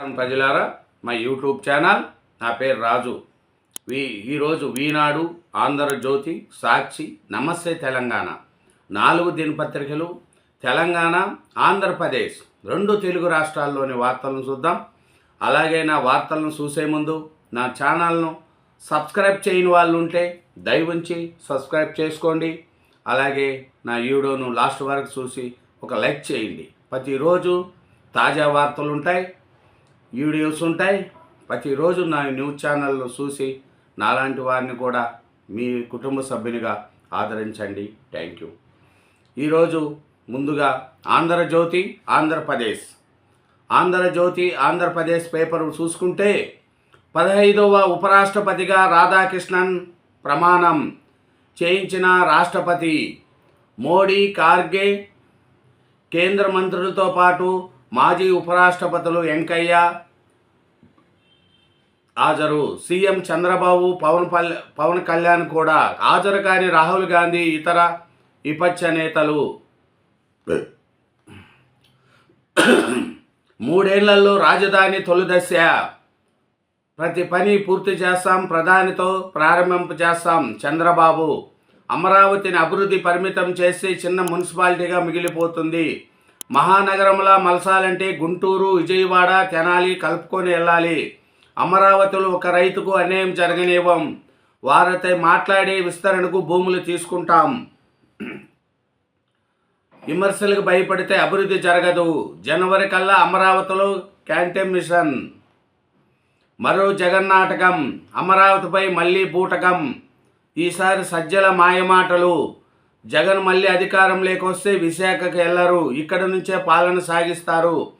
ప్రజలారా మా YouTube channel నా పేరు రాజు. వీ ఈరోజు వీనాడు ఆంధ్రజ్యోతి సాక్షి నమస్తే తెలంగాణ. నాలుగు దినపత్రికలు తెలంగాణ ఆంధ్రప్రదేశ్ రెండు తెలుగు రాష్ట్రాల్లోని వార్తలను చూద్దాం. అలాగే నా వార్తలను చూసే ముందు నా ఛానల్ను సబ్స్క్రైబ్ చేయని వాళ్ళు ఉంటే దయవుంచి సబ్స్క్రైబ్ చేసుకోండి. అలాగే నా వీడియోను లాస్ట్ వరకు చూసి ఒక లైక్ చేయండి. ప్రతిరోజు తాజా వార్తలు ఉంటాయి వీడియోస్ ఉంటాయి. ప్రతిరోజు నా న్యూస్ ఛానల్లో చూసి నాలాంటి వారిని కూడా మీ కుటుంబ సభ్యునిగా ఆదరించండి. Thank you. ఈరోజు ముందుగా ఆంధ్రజ్యోతి ఆంధ్రప్రదేశ్. ఆంధ్రజ్యోతి ఆంధ్రప్రదేశ్ పేపర్ చూసుకుంటే పదహైదవ ఉపరాష్ట్రపతిగా రాధాకృష్ణన్ ప్రమాణం చేయించిన రాష్ట్రపతి మోడీ కార్గే కేంద్ర మంత్రులతో పాటు మాజీ ఉపరాష్ట్రపతులు వెంకయ్య హాజరు. సీఎం చంద్రబాబు పవన్ పవన్ కళ్యాణ్ కూడా హాజరు కాని రాహుల్ గాంధీ ఇతర విపక్ష నేతలు. మూడేళ్ళలో రాజధాని తొలిదశ ప్రతి పని పూర్తి చేస్తాం ప్రధానితో ప్రారంభింప చేస్తాం. చంద్రబాబు అమరావతిని అభివృద్ధి పరిమితం చేసి చిన్న మున్సిపాలిటీగా మిగిలిపోతుంది. మహానగరంలా మలసాలంటే గుంటూరు విజయవాడ తెనాలి కలుపుకొని వెళ్ళాలి. అమరావతిలో ఒక రైతుకు అన్యాయం జరగనివ్వం. వారితో మాట్లాడి విస్తరణకు భూములు తీసుకుంటాం. విమర్శలకు భయపడితే అభివృద్ధి జరగదు. జనవరి కల్లా అమరావతిలో క్యాంటీన్ మిషన్. మరో జగన్నాటకం. అమరావతిపై మళ్ళీ బూటకం. ఈసారి సజ్జల మాయమాటలు. జగన్ మళ్ళీ అధికారం లేకొస్తే విశాఖకు వెళ్ళరు ఇక్కడ నుంచే పాలన సాగిస్తారు.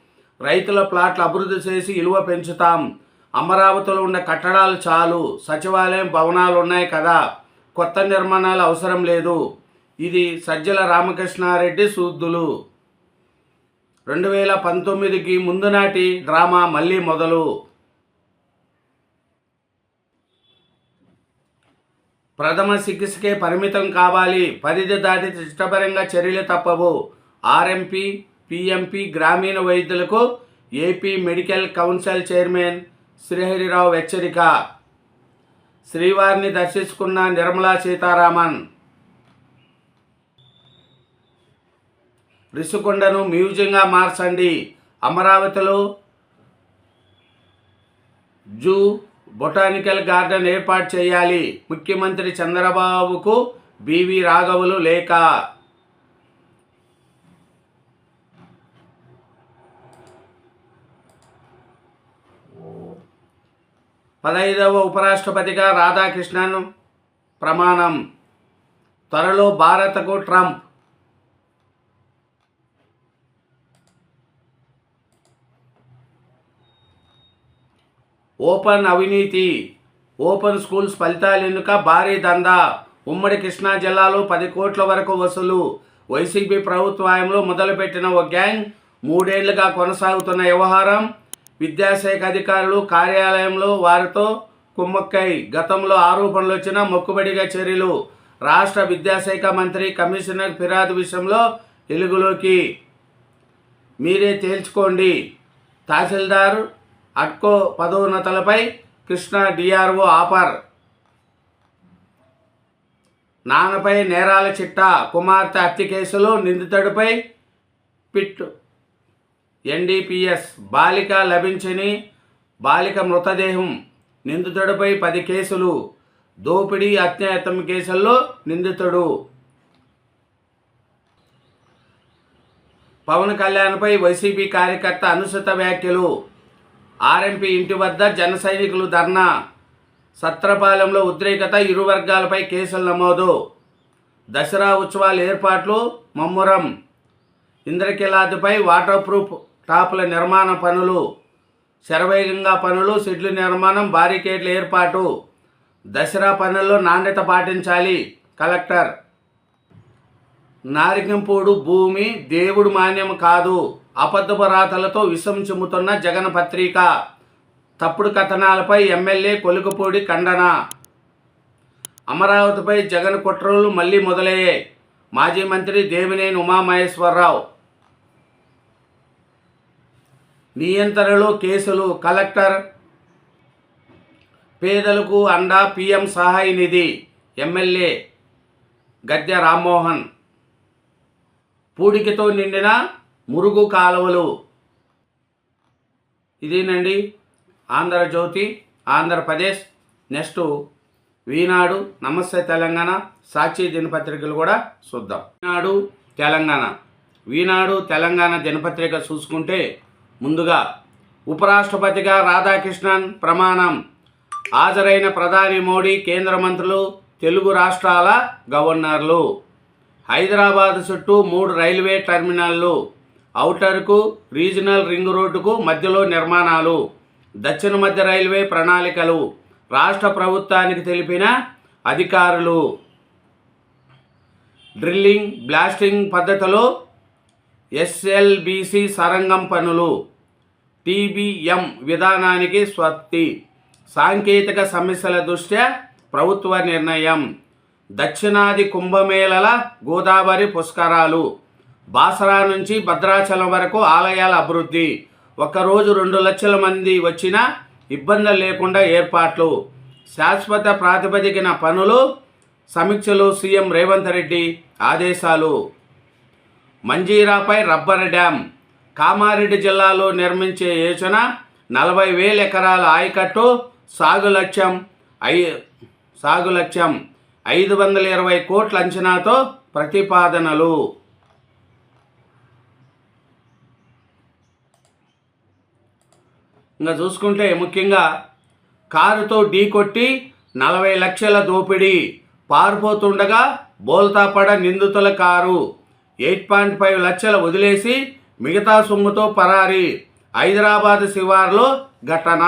రైతుల ప్లాట్లు అభివృద్ధి చేసి విలువ పెంచుతాం. అమరావతిలో ఉన్న కట్టడాలు చాలు. సచివాలయం భవనాలు ఉన్నాయి కదా. కొత్త నిర్మాణాలు అవసరం లేదు. ఇది సజ్జల రామకృష్ణారెడ్డి సూద్దులు. రెండు వేల పంతొమ్మిదికి ముందు నాటి డ్రామా మళ్ళీ మొదలు. ప్రథమ చికిత్సకే పరిమితం కావాలి. పరిధి దాటి ఇష్టపరంగా చర్యలు తప్పవు. ఆర్ఎంపీ పిఎంపీ గ్రామీణ వైద్యులకు AP medical council chairman Srihari Rao హెచ్చరిక. శ్రీవారిని దర్శించుకున్న నిర్మలా సీతారామన్. రిషికొండను మ్యూజియంగా మార్చండి. అమరావతిలో జూ బొటానికల్ గార్డెన్ ఏర్పాటు చేయాలి. ముఖ్యమంత్రి చంద్రబాబుకు బీవీ రాఘవులు లేఖ. పదహైదవ ఉపరాష్ట్రపతిగా రాధాకృష్ణన్ ప్రమాణం. త్వరలో భారత్కు ట్రంప్ ఓపెన్ అవినీతి. ఓపెన్ స్కూల్స్ ఫలితాలు ఎన్నుక భారీ దందా. ఉమ్మడి కృష్ణా జిల్లాలో పది కోట్ల వరకు వసూలు. వైసీపీ ప్రభుత్వంలో మొదలుపెట్టిన ఓ గ్యాంగ్ మూడేళ్ళుగా కొనసాగుతున్న వ్యవహారం విద్యాశాఖ అధికారులు కార్యాలయంలో వారితో కుమ్మక్కై. గతంలో ఆరోపణలు వచ్చిన మొక్కుబడిగా చర్యలు. రాష్ట్ర విద్యాశాఖ మంత్రి కమిషనర్ ఫిర్యాదు విషయంలో వెలుగులోకి. మీరే తేల్చుకోండి. తహసీల్దార్ అట్కో పదోన్నతలపై కృష్ణా డిఆర్ఓ ఆఫర్ నాన్నపై నేరాల చిట్టా కుమార్తె హత్య కేసులో నిందితుడిపై పిట్ ఎన్డీపీఎస్ బాలిక లభించని బాలిక మృతదేహం నిందితుడిపై పది కేసులు. దోపిడీ అత్యాయత్నం కేసుల్లో నిందితుడు. పవన్ కళ్యాణ్పై వైసీపీ కార్యకర్త అనుసృత వ్యాఖ్యలు. ఆర్ఎంపీ ఇంటి వద్ద జన సైనికులు ధర్నా. సత్రపాలెంలో ఉద్రేకత ఇరు వర్గాలపై కేసులు నమోదు. దసరా ఉత్సవాల ఏర్పాట్లు మమ్మురం. ఇంద్రకిలాదిపై వాటర్ ప్రూఫ్ టాపుల నిర్మాణ పనులు. శరవేగంగా పనులు షెడ్ల నిర్మాణం బారికేడ్ల ఏర్పాటు. దసరా పనుల్లో నాణ్యత పాటించాలి కలెక్టర్. నారికంపూడు భూమి దేవుడు మాన్యం కాదు. అబద్ధపు రాతలతో విషం చెమ్ముతున్న జగన్ పత్రిక తప్పుడు కథనాలపై ఎమ్మెల్యే కొలుకుపూడి ఖండన. అమరావతిపై జగన్ కుట్రలు మళ్ళీ మొదలయ్యాయి. మాజీ మంత్రి దేవినేని ఉమామహేశ్వరరావు. నియంత్రణలో కేసులు కలెక్టర్ పేదలకు అండా పిఎం సహాయ నిధి ఎమ్మెల్యే గద్దె రామ్మోహన్. పూడికతో నిండిన మురుగు కాలువలు. ఇదేనండి ఆంధ్రజ్యోతి ఆంధ్రప్రదేశ్. నెక్స్ట్ ఈనాడు నమస్తే తెలంగాణ. సాక్షి దినపత్రికలు కూడా చూద్దాం. ఈనాడు తెలంగాణ. ఈనాడు తెలంగాణ దినపత్రిక చూసుకుంటే ముందుగా ఉపరాష్ట్రపతిగా రాధాకృష్ణన్ ప్రమాణం. హాజరైన ప్రధాని మోడీ కేంద్ర మంత్రులు తెలుగు రాష్ట్రాల గవర్నర్లు. హైదరాబాద్ చుట్టూ మూడు రైల్వే టెర్మినల్లు. ఔటర్కు రీజనల్ రింగ్ రోడ్డుకు మధ్యలో నిర్మాణాలు. దక్షిణ మధ్య రైల్వే ప్రణాళికలు. రాష్ట్ర ప్రభుత్వానికి తెలిపిన అధికారులు. డ్రిల్లింగ్ బ్లాస్టింగ్ పద్ధతిలో ఎస్ఎల్బిసి సరంగం పనులు. టీబీఎం విధానానికి స్వత్తి సాంకేతిక సమస్యల దృష్ట్యా ప్రభుత్వ నిర్ణయం. దక్షిణాది కుంభమేళల గోదావరి పుష్కరాలు. బాసరా నుంచి భద్రాచలం వరకు ఆలయాల అభివృద్ధి. ఒక్కరోజు రెండు లక్షల మంది వచ్చినా ఇబ్బందులు లేకుండా ఏర్పాట్లు. శాశ్వత ప్రాతిపదికన పనులు సమీక్షలు సీఎం రేవంత్ రెడ్డి ఆదేశాలు. మంజీరాపై రబ్బర్ డ్యామ్ కామారెడ్డి జిల్లాలో నిర్మించే యోచన నలభై వేల ఎకరాల ఆయకట్టు సాగు లక్ష్యం ఐ సాగు లక్ష్యం ఐదు వందల ఇరవై కోట్ల అంచనాతో ప్రతిపాదనలు. ఇంకా చూసుకుంటే ముఖ్యంగా కారుతో ఢీకొట్టి నలభై లక్షల దోపిడీ. పారిపోతుండగా బోల్తాపడ నిందితుల కారు. ఎయిట్ పాయింట్ ఫైవ్ లక్షల వదిలేసి మిగతా సొమ్ముతో పరారి. హైదరాబాద్ శివార్లో ఘటన.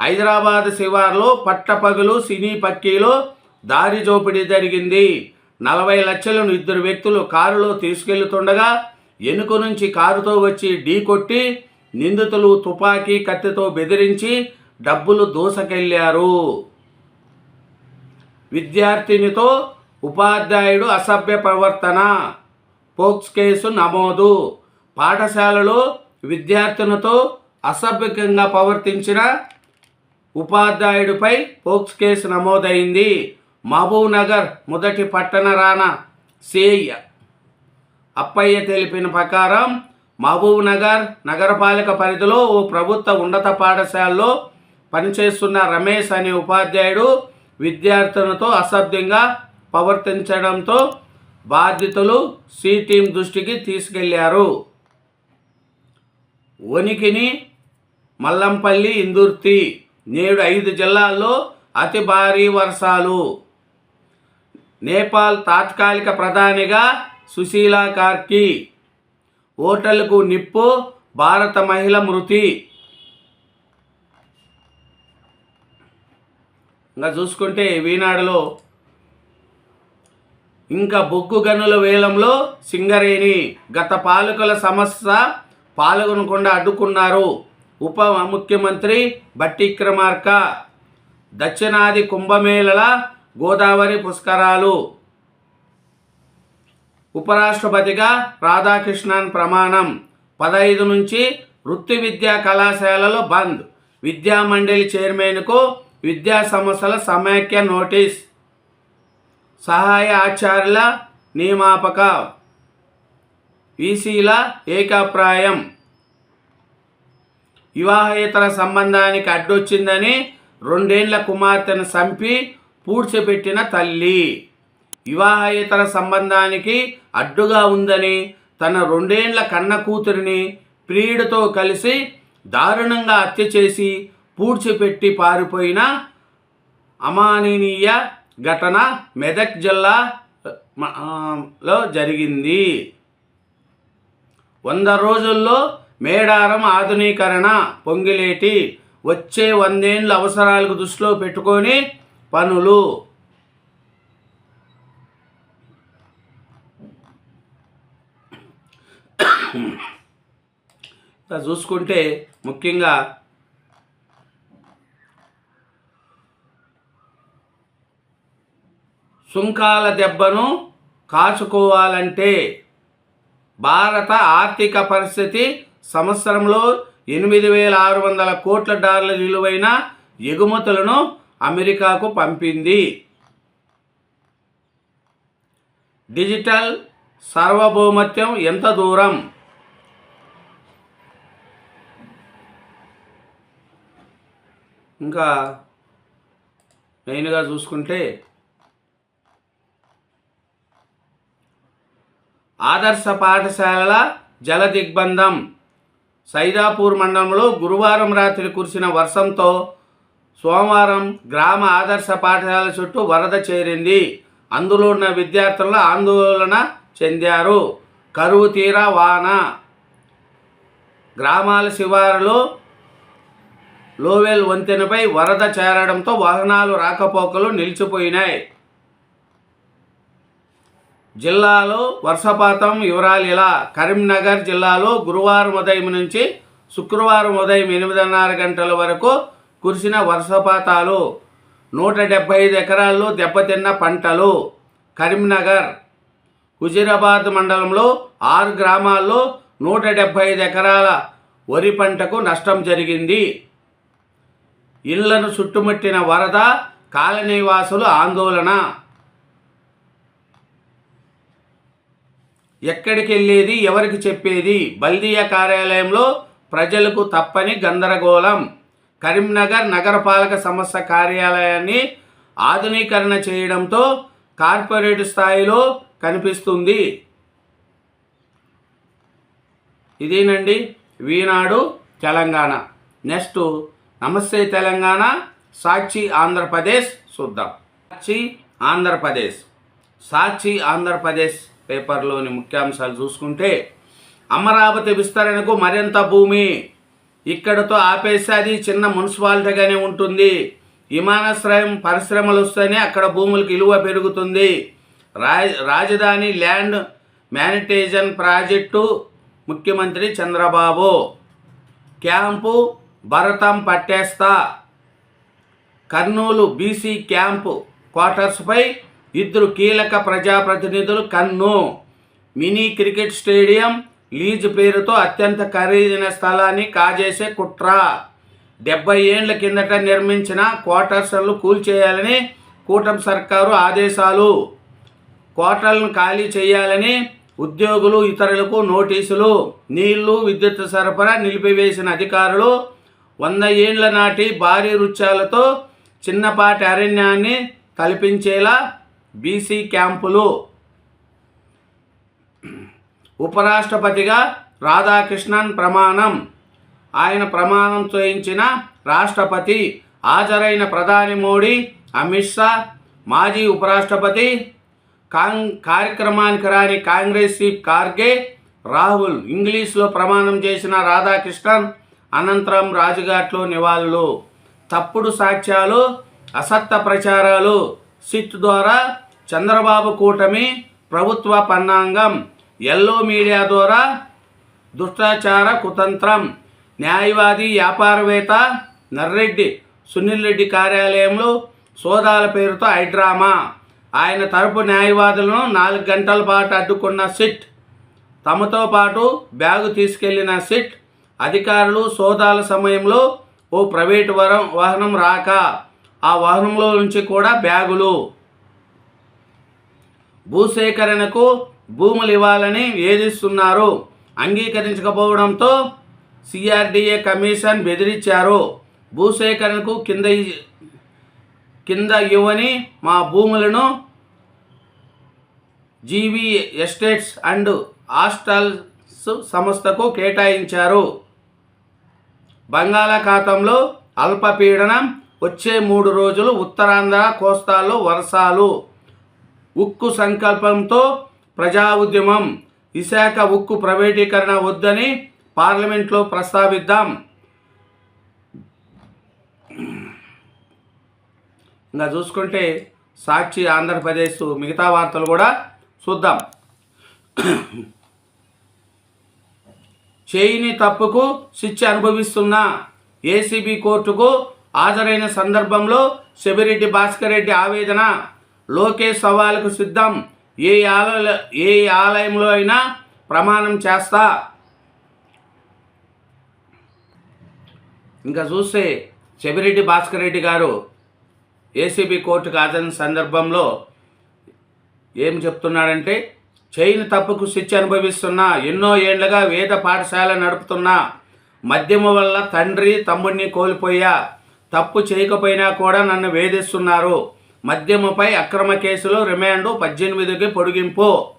హైదరాబాద్ శివార్లో పట్టపగులు సినీ పక్కీలో దారి జోపిడీ జరిగింది. నలభై లక్షలను ఇద్దరు వ్యక్తులు కారులో తీసుకెళ్తుండగా ఎనుక నుంచి కారుతో వచ్చి ఢీ కొట్టి నిందితులు తుపాకీ కత్తితో బెదిరించి డబ్బులు దూసకెళ్ళారు. విద్యార్థినితో ఉపాధ్యాయుడు అసభ్య ప్రవర్తన. పోక్స్ కేసు నమోదు. పాఠశాలలో విద్యార్థినితో అసభ్యకంగా ప్రవర్తించిన ఉపాధ్యాయుడిపై పోక్స్ కేసు నమోదైంది. మహబూబ్నగర్ మొదటి పట్టణ రాణా సేయ అప్పయ్య తెలిపిన ప్రకారం మహబూబ్ నగర్ నగరపాలక పరిధిలో ఓ ప్రభుత్వ ఉన్నత పాఠశాలలో పనిచేస్తున్న రమేష్ అనే ఉపాధ్యాయుడు విద్యార్థులతో అసభ్యంగా ప్రవర్తించడంతో బాధితులు సి టీం దృష్టికి తీసుకెళ్ళారు. ఉనికిని మల్లంపల్లి ఇందుర్తి నేడు ఐదు జిల్లాల్లో అతి భారీ వర్షాలు. నేపాల్ తాత్కాలిక ప్రధానిగా సుశీలా కార్కి ఓటర్లకు నిప్పు భారత మహిళ మృతి. ఇంకా చూసుకుంటే వీనాడులో ఇంకా బొగ్గు గనుల వేలంలో సింగరేణి గత పాలకుల సమస్య పాల్గొనకుండా అడ్డుకున్నారు. ఉప ముఖ్యమంత్రి భట్టిక్రమార్క దక్షిణాది కుంభమేళల గోదావరి పుష్కరాలు. ఉపరాష్ట్రపతిగా రాధాకృష్ణన్ ప్రమాణం పదహైదు నుంచి వృత్తి విద్యా కళాశాలలు బంద్. విద్యా మండలి చైర్మన్కు విద్యా సంస్థల సమైక్య నోటీస్. సహాయ ఆచార్యుల నియమాపక వీసీల ఏకాప్రాయం. వివాహేతర సంబంధానికి అడ్డొచ్చిందని రెండేండ్ల కుమార్తెను చంపి పూడ్చిపెట్టిన తల్లి. వివాహేతర సంబంధానికి అడ్డుగా ఉందని తన రెండేండ్ల కన్న కూతురిని ప్రియుడితో కలిసి దారుణంగా హత్య చేసి పూడ్చిపెట్టి పారిపోయిన అమాననీయ ఘటన మెదక్ జిల్లా లో జరిగింది. వంద రోజుల్లో మేడారం ఆధునీకరణ పొంగిలేటి వచ్చే వందేండ్ల అవసరాలకు దృష్టిలో పెట్టుకొని పనులు ఇట్లా చూసుకుంటే ముఖ్యంగా సుంకాల దెబ్బను కాచుకోవాలంటే భారత ఆర్థిక పరిస్థితి సంవత్సరంలో ఎనిమిది వేల ఆరు వందల కోట్ల డాలర్ల విలువైన ఎగుమతులను అమెరికాకు పంపింది. డిజిటల్ సార్వభౌమత్యం ఎంత దూరం? ఇంకా మెయిన్గా చూసుకుంటే ఆదర్శ పాఠశాలల జల దిగ్బంధం సైదాపూర్ మండలంలో గురువారం రాత్రి కురిసిన వర్షంతో సోమవారం గ్రామ ఆదర్శ పాఠశాల చుట్టూ వరద చేరింది. అందులో ఉన్న విద్యార్థులు ఆందోళన చెందారు. కరువు తీరా వాన. గ్రామాల శివారులో లోవెల్ వంతెనపై వరద చేరడంతో వాహనాలు రాకపోకలు నిలిచిపోయినాయి. జిల్లాలో వర్షపాతం వివరాలు ఇలా కరీంనగర్ జిల్లాలో గురువారం ఉదయం నుంచి శుక్రవారం ఉదయం ఎనిమిదిన్నర గంటల వరకు కురిసిన వర్షపాతాలు. నూట డెబ్బై ఐదు ఎకరాల్లో దెబ్బతిన్న పంటలు. కరీంనగర్ హుజీరాబాద్ మండలంలో ఆరు గ్రామాల్లో నూట డెబ్బై ఐదు ఎకరాల వరి పంటకు నష్టం జరిగింది. ఇళ్ళను చుట్టుముట్టిన వరద కాలనీవాసులు ఆందోళన. ఎక్కడికి వెళ్ళేది ఎవరికి చెప్పేది? బల్దియా కార్యాలయంలో ప్రజలకు తప్పని గందరగోళం. కరీంనగర్ నగరపాలక సంస్థ కార్యాలయాన్ని ఆధునీకరణ చేయడంతో కార్పొరేట్ స్థాయిలో కనిపిస్తుంది. ఇదేనండి? వీనాడు తెలంగాణ. నెక్స్ట్ నమస్తే తెలంగాణ సాక్షి ఆంధ్రప్రదేశ్ చూద్దాం. సాక్షి ఆంధ్రప్రదేశ్. సాక్షి ఆంధ్రప్రదేశ్ పేపర్లోని ముఖ్యాంశాలు చూసుకుంటే అమరావతి విస్తరణకు మరింత భూమి. ఇక్కడతో ఆపేసి అది చిన్న మున్సిపాలిటీగానే ఉంటుంది. విమానాశ్రయం పరిశ్రమలు వస్తేనే అక్కడ భూములకు విలువ పెరుగుతుంది. రాజధాని ల్యాండ్ మేనిటేజన్ ప్రాజెక్టు ముఖ్యమంత్రి చంద్రబాబు. క్యాంపు భరతం పట్టేస్తా. కర్నూలు బీసీ క్యాంపు క్వార్టర్స్పై ఇద్దరు కీలక ప్రజాప్రతినిధులు కన్ను. మినీ క్రికెట్ స్టేడియం లీజ్ పేరుతో అత్యంత ఖరీదైన స్థలాన్ని కాజేసే కుట్ర. డెబ్బై ఏండ్ల కిందట నిర్మించిన క్వార్టర్స్లు కూల్చేయాలని కూటమి సర్కారు ఆదేశాలు. క్వార్టర్లను ఖాళీ చేయాలని ఉద్యోగులు ఇతరులకు నోటీసులు. నీళ్ళు విద్యుత్ సరఫరా నిలిపివేసిన అధికారులు వంద ఏండ్ల నాటి భారీ వృక్షాలతో చిన్నపాటి అరణ్యాన్ని కల్పించేలా బీసీ క్యాంపులు. ఉపరాష్ట్రపతిగా రాధాకృష్ణన్ ప్రమాణం. ఆయన ప్రమాణం చేయించిన రాష్ట్రపతి హాజరైన ప్రధాని మోడీ అమిత్ షా మాజీ ఉపరాష్ట్రపతి కాంగ్ కార్యక్రమానికి రాని కాంగ్రెస్ చీఫ్ కార్గే రాహుల్ ఇంగ్లీష్లో ప్రమాణం చేసిన రాధాకృష్ణన్ అనంతరం రాజుఘాట్లో నివాళులు తప్పుడు సాక్ష్యాలు అసత్య ప్రచారాలు సిట్ ద్వారా చంద్రబాబు కూటమి ప్రభుత్వ పన్నాంగం ఎల్లో మీడియా ద్వారా దుష్టాచార కుతంత్రం న్యాయవాది వ్యాపారవేత్త నర్రెడ్డి సునీల్ రెడ్డి కార్యాలయంలో సోదాల పేరుతో హైడ్రామా. ఆయన తరపు న్యాయవాదులను నాలుగు గంటల పాటు అడ్డుకున్న సిట్ తమతో పాటు బ్యాగు తీసుకెళ్ళిన సిట్ అధికారులు సోదాల సమయంలో ఓ ప్రైవేట్ వరం వాహనం రాక. ఆ వాహనంలో నుంచి కూడా బ్యాగులు. భూసేకరణకు భూములు ఇవ్వాలని వేధిస్తున్నారు. అంగీకరించకపోవడంతో సిఆర్డిఏ కమిషన్ బెదిరించారు. భూసేకరణకు కింద కింద ఇవ్వని మా భూములను జీవీ ఎస్టేట్స్ అండ్ హాస్టల్స్ సంస్థకు కేటాయించారు. బంగాళాఖాతంలో అల్పపీడనం వచ్చే మూడు రోజులు ఉత్తరాంధ్ర కోస్తాలో వర్షాలు. ఉక్కు సంకల్పంతో ప్రజా ఉద్యమం విశాఖ ఉక్కు ప్రైవేటీకరణ వద్దని పార్లమెంట్లో ప్రస్తావిద్దాం. ఇంకా చూసుకుంటే సాక్షి ఆంధ్రప్రదేశ్ మిగతా వార్తలు కూడా చూద్దాం. చేయని తప్పుకు శిక్ష అనుభవిస్తున్న ఏసీబీ కోర్టుకు హాజరైన సందర్భంలో శబిరెడ్డి భాస్కర్ రెడ్డి ఆవేదన లోకేష్ సవాల్కు సిద్ధం ఏ ఆలయ ఏ ఆలయంలో అయినా ప్రమాణం చేస్తా. ఇంకా చూస్తే శబిరెడ్డి భాస్కర్ రెడ్డి గారు ఏసీబీ కోర్టుకు హాజరైన సందర్భంలో ఏం చెప్తున్నాడంటే చేయని తప్పుకు శిక్ష అనుభవిస్తున్నా ఎన్నో ఏళ్ళుగా వేద పాఠశాల నడుపుతున్నా మద్యము వల్ల తండ్రి తమ్ముడిని కోల్పోయా తప్పు చేయకపోయినా కూడా నన్ను వేధిస్తున్నారు. మద్యముపై అక్రమ కేసులు రిమాండ్ పద్దెనిమిదికి పొడిగింపు.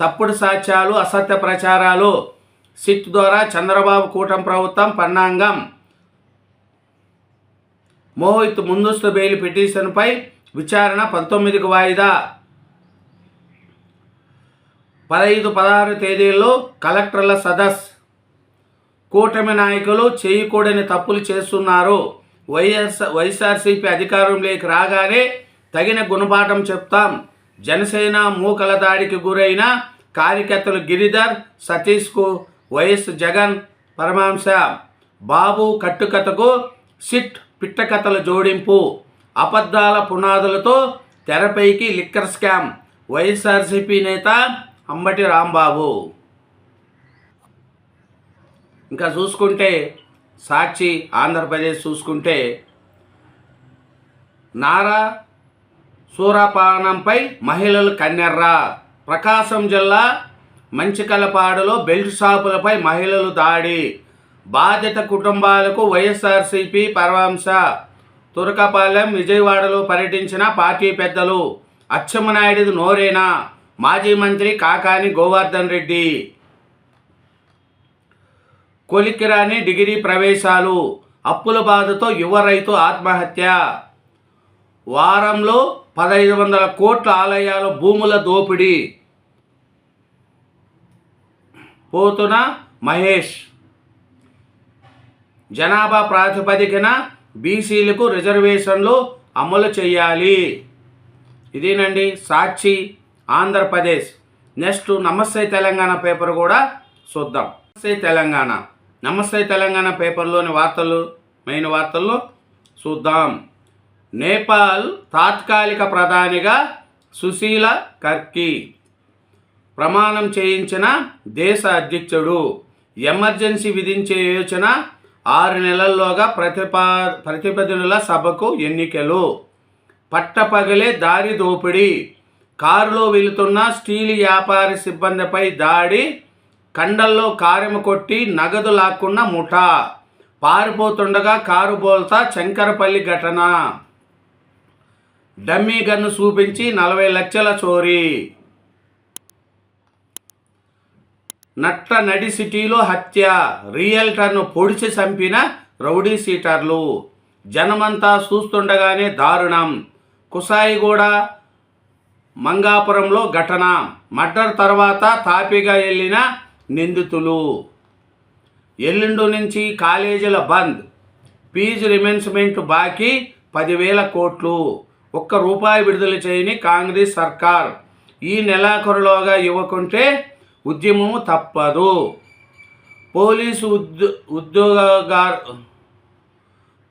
తప్పుడు సాక్ష్యాలు అసత్య ప్రచారాలు. సిట్ ద్వారా చంద్రబాబు కూటమి ప్రభుత్వం పన్నాంగం. మోహిత్ ముందస్తు బెయిల్ పిటిషన్పై విచారణ పంతొమ్మిదికి వాయిదా. పదహైదు పదహారు తేదీల్లో కలెక్టర్ల సదస్. కూటమి నాయకులు చేయకూడని తప్పులు చేస్తున్నారు. వైఎస్ వైఎస్ఆర్సీపీ అధికారంలోకి రాగానే తగిన గుణపాఠం చెప్తాం. జనసేన మూకల దాడికి గురైన కార్యకర్తలు గిరిధర్ సతీష్కు వైఎస్ జగన్ పరమాంశ. బాబు కట్టుకథకు సిట్ పిట్టకథల జోడింపు. అబద్ధాల పునాదులతో తెరపైకి లిక్కర్ స్కామ్. వైఎస్ఆర్సీపీ నేత అంబటి రాంబాబు. ఇంకా చూసుకుంటే సాక్షి ఆంధ్రప్రదేశ్ చూసుకుంటే నారా సూరాపానంపై మహిళలు కన్నెర్రా. ప్రకాశం జిల్లా మంచికలపాడులో బెల్ట్ షాపులపై మహిళలు దాడి. బాధిత కుటుంబాలకు వైఎస్ఆర్సీపీ పరవంశ తురకపాలెం విజయవాడలో పర్యటించిన పార్టీ పెద్దలు అచ్చెమ్మనాయుడు నోరేనా? మాజీ మంత్రి కాకాని గోవర్ధన్ రెడ్డి. కొలికిరాని డిగ్రీ ప్రవేశాలు అప్పుల బాధతో యువ రైతు ఆత్మహత్య. వారంలో పదహైదు వందల కోట్ల ఆలయాల భూముల దోపిడీ. పోతున్న మహేష్. జనాభా ప్రాతిపదికన బీసీలకు రిజర్వేషన్లు అమలు చేయాలి. ఇదేనండి సాక్షి. ఆంధ్రప్రదేశ్. నెక్స్ట్ నమస్తే తెలంగాణ పేపర్ కూడా చూద్దాం. నమస్తే తెలంగాణ. నమస్తే తెలంగాణ పేపర్లోని వార్తలు మెయిన్ వార్తల్లో చూద్దాం. నేపాల్ తాత్కాలిక ప్రధానిగా సుశీల కర్కి ప్రమాణం చేయించిన దేశ అధ్యక్షుడు. ఎమర్జెన్సీ విధించే యోచన ఆరు నెలల్లోగా ప్రతిపా ప్రతిపదినుల సభకు ఎన్నికలు. పట్టపగలే దారి దోపిడీ. కారులో వెళుతున్న స్టీల్ వ్యాపారి సిబ్బందిపై దాడి కండల్లో కారెము కొట్టి నగదు లాక్కున్న ముఠా. పారిపోతుండగా కారు బోల్తా శంకరపల్లి ఘటన. డమ్మీ గన్ను చూపించి నలభై లక్షల చోరీ. నట్ట నడి సిటీలో హత్య. రియల్టర్ను పొడిచి చంపిన రౌడీ సీటర్లు. జనమంతా చూస్తుండగానే దారుణం. కుసాయిగూడ మంగాపురంలో ఘటన. మర్డర్ తర్వాత తాపిగా వెళ్ళిన నిందితులు. ఎల్లుండు నుంచి కాలేజీల బంద్. ఫీజు రిమెన్స్మెంట్ బాకీ పదివేల కోట్లు. ఒక్క రూపాయి విడుదల చేయని కాంగ్రెస్ సర్కార్. ఈ నెలాఖరులోగా ఇవ్వకుంటే ఉద్యమము తప్పదు. పోలీసు ఉద్యో ఉద్యోగార్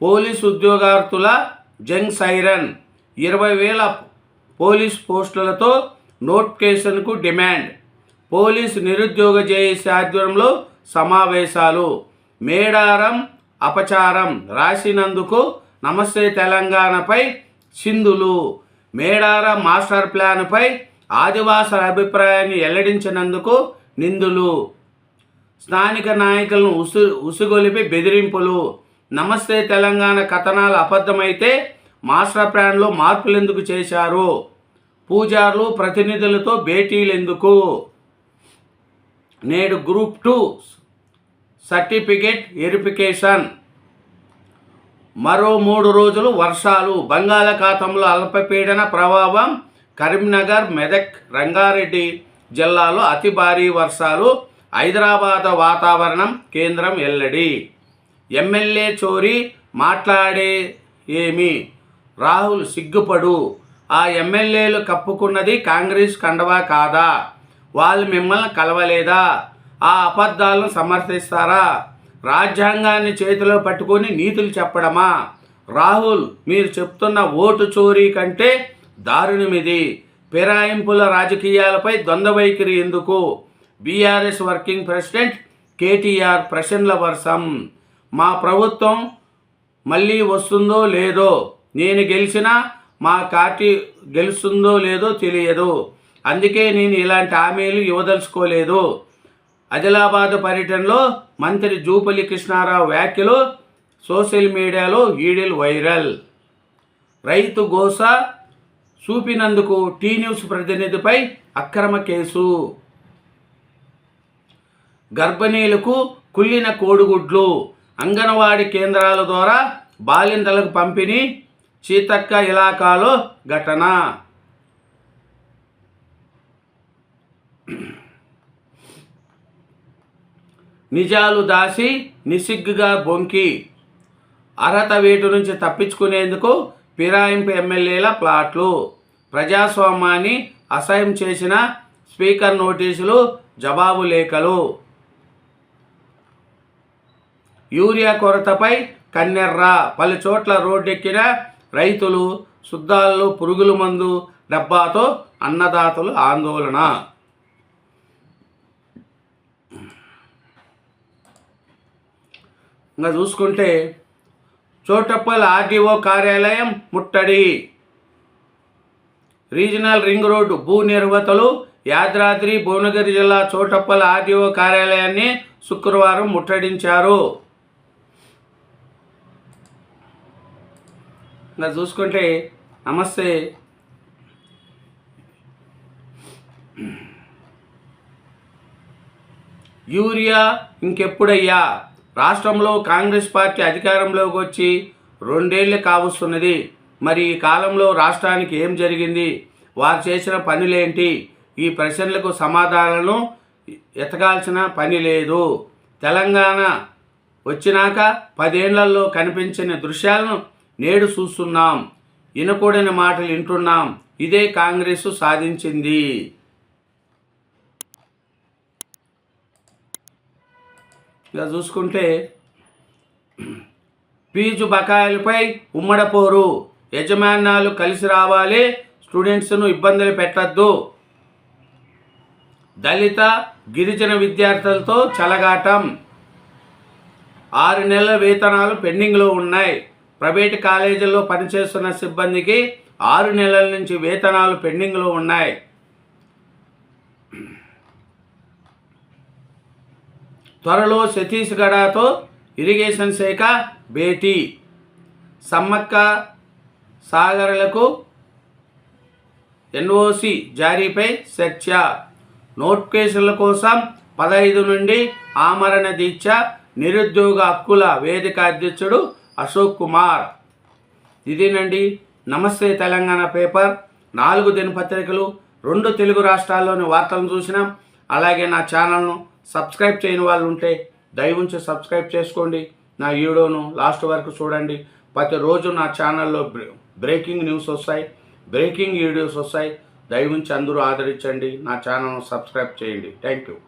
పోలీసు ఉద్యోగార్థుల జంగ్ సైరన్. ఇరవై వేల పోలీస్ పోస్టులతో నోటిఫికేషన్కు డిమాండ్. పోలీసు నిరుద్యోగ జేఏసీ ఆధ్వర్యంలో సమావేశాలు. మేడారం అపచారం రాసినందుకు నమస్తే తెలంగాణపై సింధులు మేడారం మాస్టర్ ప్లాన్పై ఆదివాసుల అభిప్రాయాన్ని వెల్లడించినందుకు నిందులు. స్థానిక నాయకులను ఉసు ఉసుగొలిపి బెదిరింపులు. నమస్తే తెలంగాణ కథనాలు అబద్ధమైతే మాస్టర్ ప్లాన్లో మార్పులు ఎందుకు చేశారు? పూజారులు ప్రతినిధులతో భేటీలు ఎందుకు నేడు గ్రూప్ టూ సర్టిఫికేట్ వెరిఫికేషన్. మరో మూడు రోజులు వర్షాలు బంగాళాఖాతంలో అల్పపీడన ప్రభావం కరీంనగర్ మెదక్ రంగారెడ్డి జిల్లాలో అతి భారీ వర్షాలు హైదరాబాద్ వాతావరణం కేంద్రం ఎల్లడి ఎమ్మెల్యే చోరీ మాట్లాడే ఏమి? రాహుల్ సిగ్గుపడు. ఆ ఎమ్మెల్యేలు కప్పుకున్నది కాంగ్రెస్ కండవా కాదా? వాళ్ళు మిమ్మల్ని కలవలేదా? ఆ అబద్ధాలను సమర్థిస్తారా? రాజ్యాంగాన్ని చేతిలో పట్టుకొని నీతులు చెప్పడమా? రాహుల్ మీరు చెప్తున్న ఓటు చోరీ కంటే దారుణమిది. ఫిరాయింపుల రాజకీయాలపై ద్వంద్వ వైఖరి ఎందుకు? బీఆర్ఎస్ వర్కింగ్ ప్రెసిడెంట్ కేటీఆర్ ప్రశ్నల వర్షం. మా ప్రభుత్వం మళ్ళీ వస్తుందో లేదో నేను గెలిచినా మా పార్టీ గెలుస్తుందో లేదో తెలియదు. అందుకే నేను ఇలాంటి హామీలు ఇవ్వదలుచుకోలేదు. ఆదిలాబాద్ పర్యటనలో మంత్రి జూపల్లి కృష్ణారావు వ్యాఖ్యలు సోషల్ మీడియాలో వీడియోలు వైరల్. రైతు గోస చూపినందుకు టీ న్యూస్ ప్రతినిధిపై అక్రమ కేసు. గర్భిణీలకు కుళ్ళిన కోడిగుడ్లు అంగన్వాడీ కేంద్రాల ద్వారా బాలింతలకు పంపిణీ చీతక్క ఇలాకాలో ఘటన. నిజాలు దాసి నిసిగ్గుగా బొంకి. అర్హత వేటు నుంచి తప్పించుకునేందుకు ఫిరాయింపు ఎమ్మెల్యేల ప్లాట్లు. ప్రజాస్వామ్యాన్ని అసహ్యం చేసిన స్పీకర్ నోటీసులు జవాబు లేఖలు. యూరియా కొరతపై కన్నెర్ర. పలు చోట్ల రోడ్డెక్కిన రైతులు శుద్ధాల్లో పురుగుల మందు డబ్బాతో అన్నదాతలు ఆందోళన. ఇంకా చూసుకుంటే చోటప్పల్ ఆర్డీఓ కార్యాలయం ముట్టడి. రీజనల్ రింగ్ రోడ్డు భూ నిర్వతలు యాదాద్రి భువనగిరి జిల్లా చోటప్పల్ ఆర్డీఓ కార్యాలయాన్ని శుక్రవారం ముట్టడించారు. ఇలా చూసుకుంటే నమస్తే. యూరియా ఇంకెప్పుడయ్యా? రాష్ట్రంలో కాంగ్రెస్ పార్టీ అధికారంలోకి వచ్చి రెండేళ్ళు కావస్తున్నది. మరి ఈ కాలంలో రాష్ట్రానికి ఏం జరిగింది? వారు చేసిన పనులేంటి? ఈ ప్రశ్నలకు సమాధానాలను ఎతకాల్సిన పని లేదు. తెలంగాణ వచ్చినాక పదేళ్ళలో కనిపించిన దృశ్యాలను నేడు చూస్తున్నాం. వినకూడని మాటలు వింటున్నాం. ఇదే కాంగ్రెస్ సాధించింది. ఇలా చూసుకుంటే ఫీజు బకాయిలపై ఉమ్మడపోరు. యజమానాలు కలిసి రావాలి. స్టూడెంట్స్ను ఇబ్బందులు పెట్టద్దు. దళిత గిరిజన విద్యార్థులతో చలగాటం. ఆరు నెలల వేతనాలు పెండింగ్లో ఉన్నాయి. ప్రైవేట్ కాలేజీల్లో పనిచేస్తున్న సిబ్బందికి ఆరు నెలల నుంచి వేతనాలు పెండింగ్లో ఉన్నాయి. త్వరలో సతీష్ గడాతో ఇరిగేషన్ శాఖ భేటీ. సమ్మక్క సాగరలకు ఎన్ఓసి జారీపై చర్చ. నోటిఫికేషన్ల కోసం పదహైదు నుండి ఆమరణ దీక్ష నిరుద్యోగ హక్కుల వేదిక అధ్యక్షుడు అశోక్ కుమార్. ఇదేనండి నమస్తే తెలంగాణ పేపర్. నాలుగు దినపత్రికలు రెండు తెలుగు రాష్ట్రాల్లోని వార్తలను చూసినాం. అలాగే నా ఛానల్ను సబ్స్క్రైబ్ చేయని వాళ్ళు ఉంటే దయవుంచి సబ్స్క్రైబ్ చేసుకోండి. నా వీడియోను లాస్ట్ వరకు చూడండి. ప్రతిరోజు నా ఛానల్లో బ్రే- బ్రేకింగ్ న్యూస్ వస్తాయి. బ్రేకింగ్ వీడియోస్ వస్తాయి. దయవుంచి అందరూ ఆదరించండి. నా ఛానల్ను సబ్స్క్రైబ్ చేయండి. Thank you.